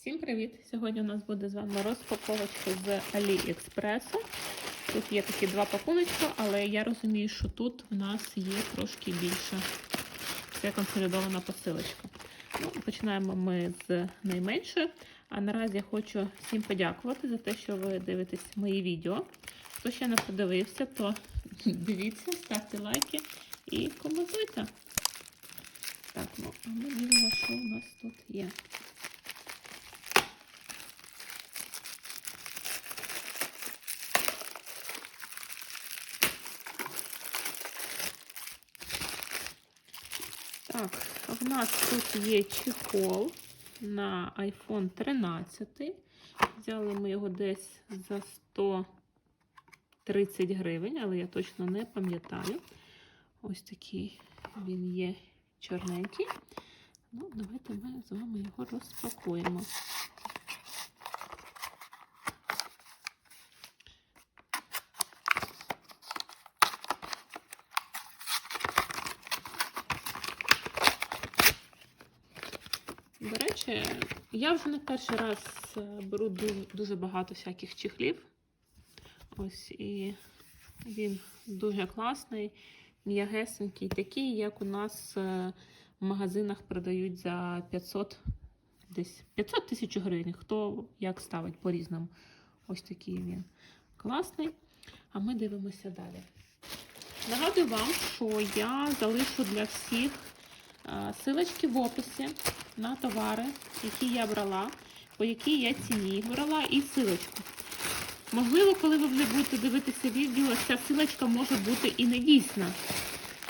Всім привіт! Сьогодні у нас буде з вами розпаковочка з Аліекспресу. Тут є такі два пакуночка, але я розумію, що тут в нас є трошки більше. Це консолідована посилочка. Ну, починаємо ми з найменшої. А наразі я хочу всім подякувати за те, що ви дивитесь мої відео. Хто ще не подивився, то дивіться, ставте лайки і коментуйте. Так, ну а ми дивимося, що у нас тут є. Так, в нас тут є чехол на iPhone 13. Взяли ми його десь за 130 гривень, але я точно не пам'ятаю. Ось такий він є чорненький. Ну, давайте ми з вами його розпакуємо. Речі, я вже не перший раз е, беру дуже, дуже багато всяких чехлів. Ось і він дуже класний, м'ягесенький, такий, як у нас е, в магазинах продають за 500 десь 500 тисяч гривень. Хто як ставить по-різному. Ось такий він класний. А ми дивимося далі. Нагадую вам, що я залишу для всіх е, силочки в описі на товари, які я брала, по якій я ціні брала, і силочку. Можливо, коли ви вже будете дивитися відео, ця силочка може бути і не дійсна,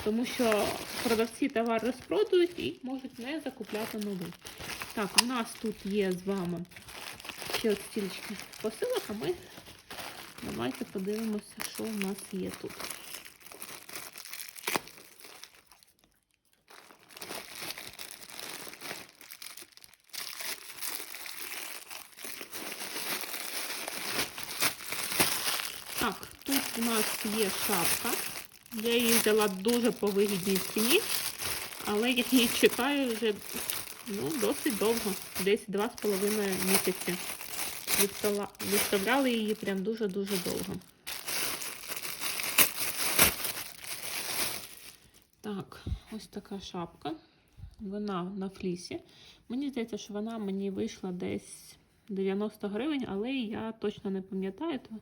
тому що продавці товар розпродають і можуть не закупляти новий. Так, у нас тут є з вами ще от стільчики посилок, а ми давайте подивимося, що у нас є тут. Так, тут у нас є шапка. Я її взяла дуже по вигідній ціні, але я її чекаю вже ну, досить довго, десь 2,5 місяці. Виставля... Виставляли її прям дуже-дуже довго. Так, ось така шапка. Вона на флісі. Мені здається, що вона мені вийшла десь 90 гривень, але я точно не пам'ятаю, то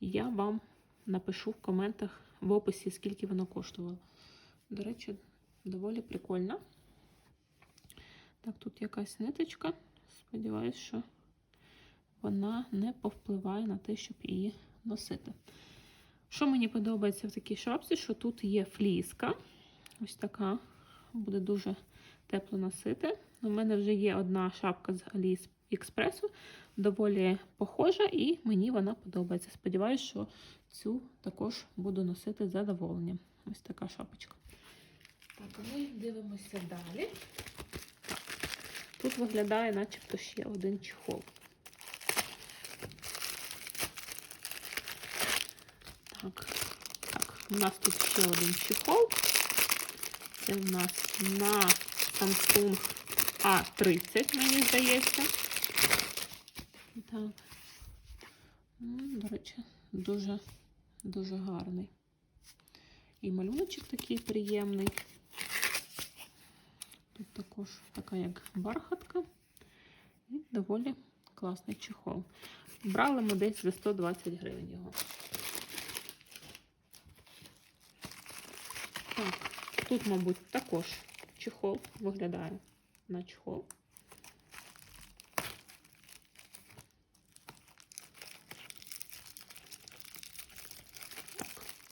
я вам напишу в коментах в описі, скільки воно коштувало. До речі, доволі прикольно. Так, тут якась ниточка. Сподіваюсь, що вона не повпливає на те, щоб її носити. Що мені подобається в такій шапці, що тут є фліска. Ось така буде дуже тепло носити. У мене вже є одна шапка з Аліекспресу, доволі похожа, і мені вона подобається. Сподіваюсь, що цю також буду носити з задоволенням. Ось така шапочка. Так, ми дивимося далі. Тут виглядає, начебто, ще один чехол. Так, так, у нас тут ще один чехол. Це у нас на Samsung A30, мені здається. Так. Ну, До речі, дуже, дуже гарний. І малюночок такий приємний. Тут також така як бархатка. І доволі класний чехол. Брали ми десь за 120 гривень його. Так, тут, мабуть, також чехол виглядає на чехол.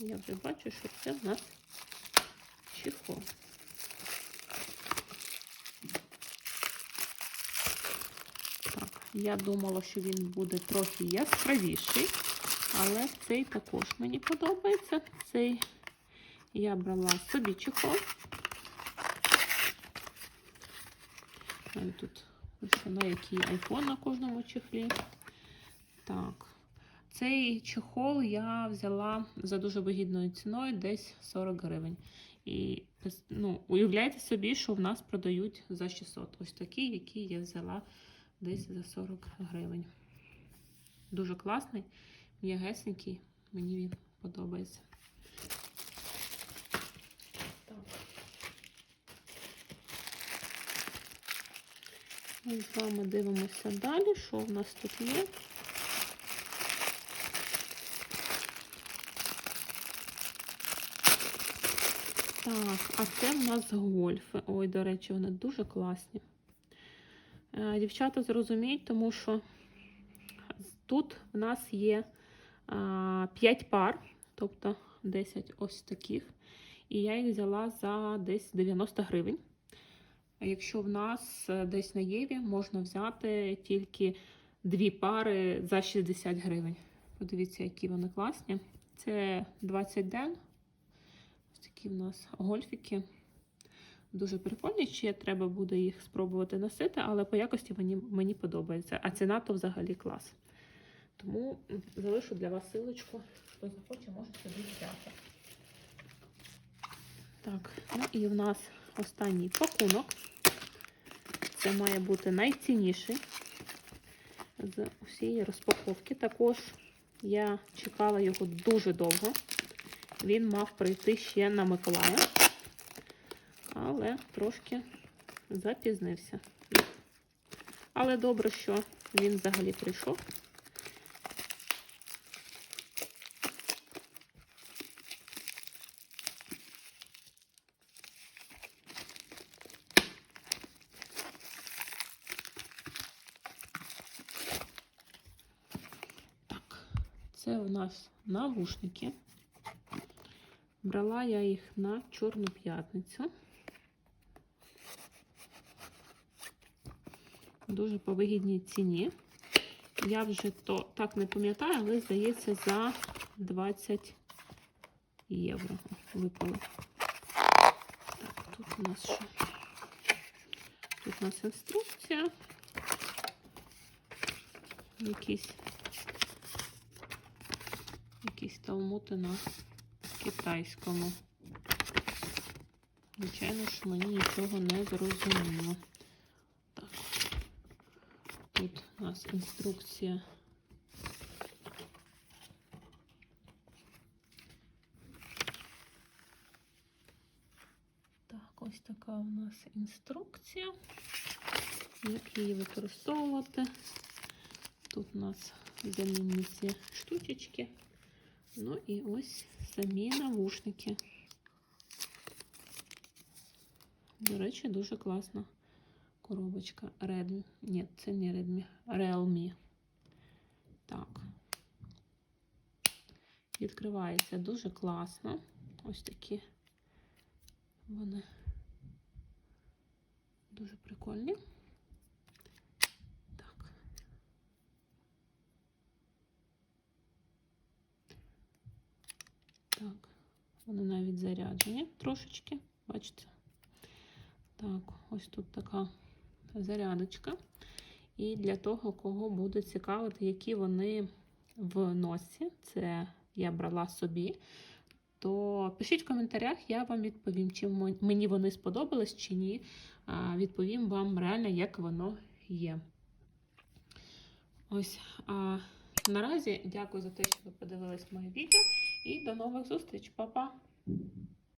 Я вже бачу, що це в нас чехол. Так, я думала, що він буде трохи яскравіший, але цей також мені подобається. Цей я брала собі чехол. Тут на який iPhone на кожному чехлі. Так. Цей чехол я взяла за дуже вигідною ціною, десь 40 гривень. І ну, уявляйте собі, що в нас продають за 600. Ось такий, який я взяла десь за 40 гривень. Дуже класний, м'ягесенький, мені він подобається. Ми з вами дивимося далі, що в нас тут є. Так, а це в нас гольфи. Ой, до речі, вони дуже класні. Е, Дівчата зрозуміють, тому що тут в нас є 5 пар, тобто 10 ось таких. І я їх взяла за десь 90 гривень. Якщо в нас е, десь на Єві можна взяти тільки дві пари за 60 гривень. Подивіться, які вони класні. Це 20 ден. Такі в нас гольфіки. Дуже прикольні. Ще треба буде їх спробувати носити, але по якості мені, мені подобається. А ціна то взагалі клас. Тому залишу для вас силочку. Хто захоче, може собі взяти. Так, ну і в нас останній пакунок. Це має бути найцінніший з усієї розпаковки. Також я чекала його дуже довго. Він мав прийти ще на Миколая, але трошки запізнився. Але добре, що він взагалі прийшов. Це у нас навушники. Брала я їх на Чорну п'ятницю. Дуже по вигідній ціні. Я вже то так не пам'ятаю, але здається, за 20 євро випали. Так, тут у нас що? Тут у нас інструкція. Якісь якісь талмути на китайському. Звичайно ж, мені нічого не зрозуміло. Так. Тут у нас інструкція. Так, ось така у нас інструкція. Як її використовувати. Тут у нас замінні ці штучечки. Ну і ось самі навушники. До речі, дуже класна коробочка Redmi. Ні, це не Redmi, Realme. Так. Відкривається дуже класно. Ось такі вони дуже прикольні. Так, вони навіть заряджені трошечки, бачите? Так, ось тут така зарядочка. І для того, кого буде цікавити, які вони в носі, це я брала собі, то пишіть в коментарях, я вам відповім, чи мені вони сподобались, чи ні. Відповім вам реально, як воно є. Ось. А, наразі дякую за те, що ви подивились моє відео. І до нових зустріч, Па-па!